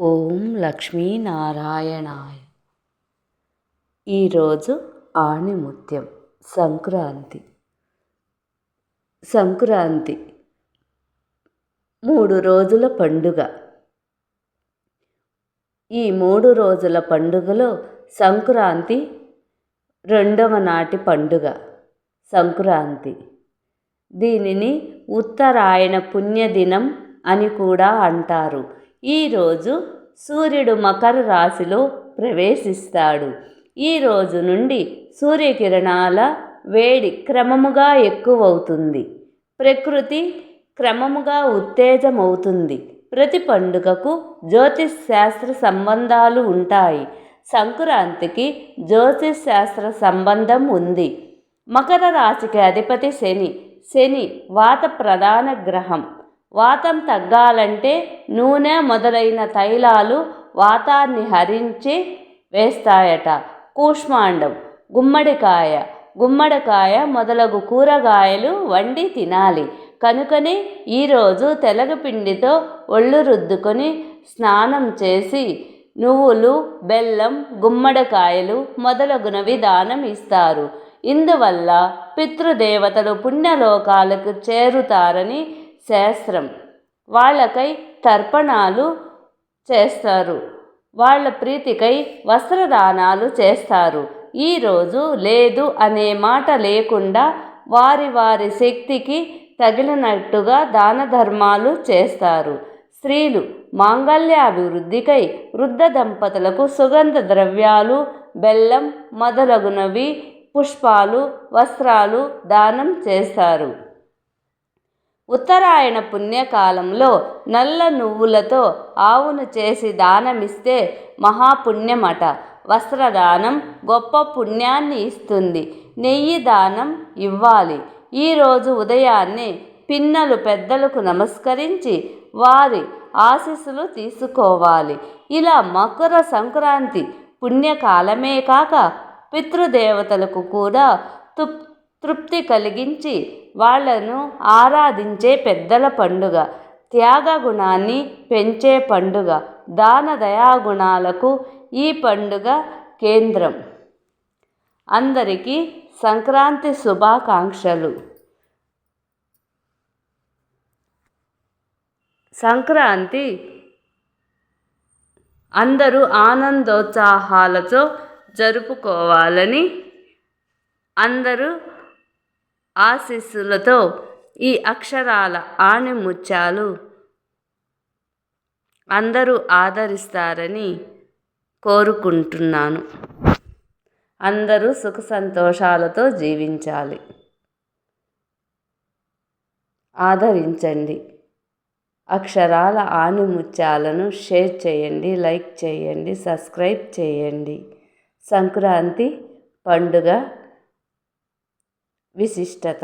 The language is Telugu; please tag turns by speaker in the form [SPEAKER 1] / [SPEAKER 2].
[SPEAKER 1] ఓం లక్ష్మీనారాయణాయ. ఈరోజు ఆణిముత్యం సంక్రాంతి. సంక్రాంతి మూడు రోజుల పండుగ. ఈ మూడు రోజుల పండుగలో సంక్రాంతి రెండవ నాటి పండుగ సంక్రాంతి. దీనిని ఉత్తరాయణ పుణ్యదినం అని కూడా అంటారు. ఈరోజు సూర్యుడు మకర రాశిలో ప్రవేశిస్తాడు. ఈ రోజు నుండి సూర్యకిరణాల వేడి క్రమముగా ఎక్కువవుతుంది. ప్రకృతి క్రమముగా ఉత్తేజమవుతుంది. ప్రతి పండుగకు జ్యోతిష్ శాస్త్ర సంబంధాలు ఉంటాయి. సంక్రాంతికి జ్యోతిష్ శాస్త్ర సంబంధం ఉంది. మకర రాశికి అధిపతి శని. శని వాత ప్రధాన గ్రహం. వాతం తగ్గాలంటే నూనె మొదలైన తైలాలు వాతాన్ని హరించి వేస్తాయట. కూష్మాండం గుమ్మడికాయ. గుమ్మడికాయ మొదలగు కూరగాయలు వండి తినాలి. కనుకనే ఈరోజు తెలగపిండితో ఒళ్ళు రుద్దుకొని స్నానం చేసి నువ్వులు బెల్లం గుమ్మడికాయలు మొదలగునవి దానం ఇస్తారు. ఇందువల్ల పితృదేవతలు పుణ్యలోకాలకు చేరుతారని శాస్త్రం. వాళ్ళకై తర్పణాలు చేస్తారు. వాళ్ళ ప్రీతికై వస్త్రదానాలు చేస్తారు. ఈరోజు లేదు అనే మాట లేకుండా వారి వారి శక్తికి తగిలినట్టుగా దాన ధర్మాలు చేస్తారు. స్త్రీలు మాంగళ్యాభివృద్ధికై వృద్ధ దంపతులకు సుగంధ ద్రవ్యాలు బెల్లం మొదలగునవి పుష్పాలు వస్త్రాలు దానం చేస్తారు. ఉత్తరాయణ పుణ్యకాలంలో నల్ల నువ్వులతో ఆవును చేసి దానమిస్తే మహాపుణ్యమట. వస్త్రదానం గొప్ప పుణ్యాన్ని ఇస్తుంది. నెయ్యి దానం ఇవ్వాలి. ఈరోజు ఉదయాన్నే పిన్నలు పెద్దలకు నమస్కరించి వారి ఆశీస్సులు తీసుకోవాలి. ఇలా మకర సంక్రాంతి పుణ్యకాలమే కాక పితృదేవతలకు కూడా తృప్ తృప్తి కలిగించి వాళ్ళను ఆరాధించే పెద్దల పండుగ త్యాగ గుణాన్ని పెంచే పండుగ దాన దయాగుణాలకు ఈ పండుగ కేంద్రం. అందరికీ సంక్రాంతి శుభాకాంక్షలు. సంక్రాంతి అందరూ ఆనందోత్సాహాలతో జరుపుకోవాలని అందరూ ఆశీస్సులతో ఈ అక్షరాల ఆణిముత్యాలు అందరూ ఆదరిస్తారని కోరుకుంటున్నాను. అందరూ సుఖ సంతోషాలతో జీవించాలి. ఆదరించండి. అక్షరాల ఆణిముత్యాలను షేర్ చేయండి లైక్ చేయండి సబ్స్క్రైబ్ చేయండి. సంక్రాంతి పండుగ విశిష్టత.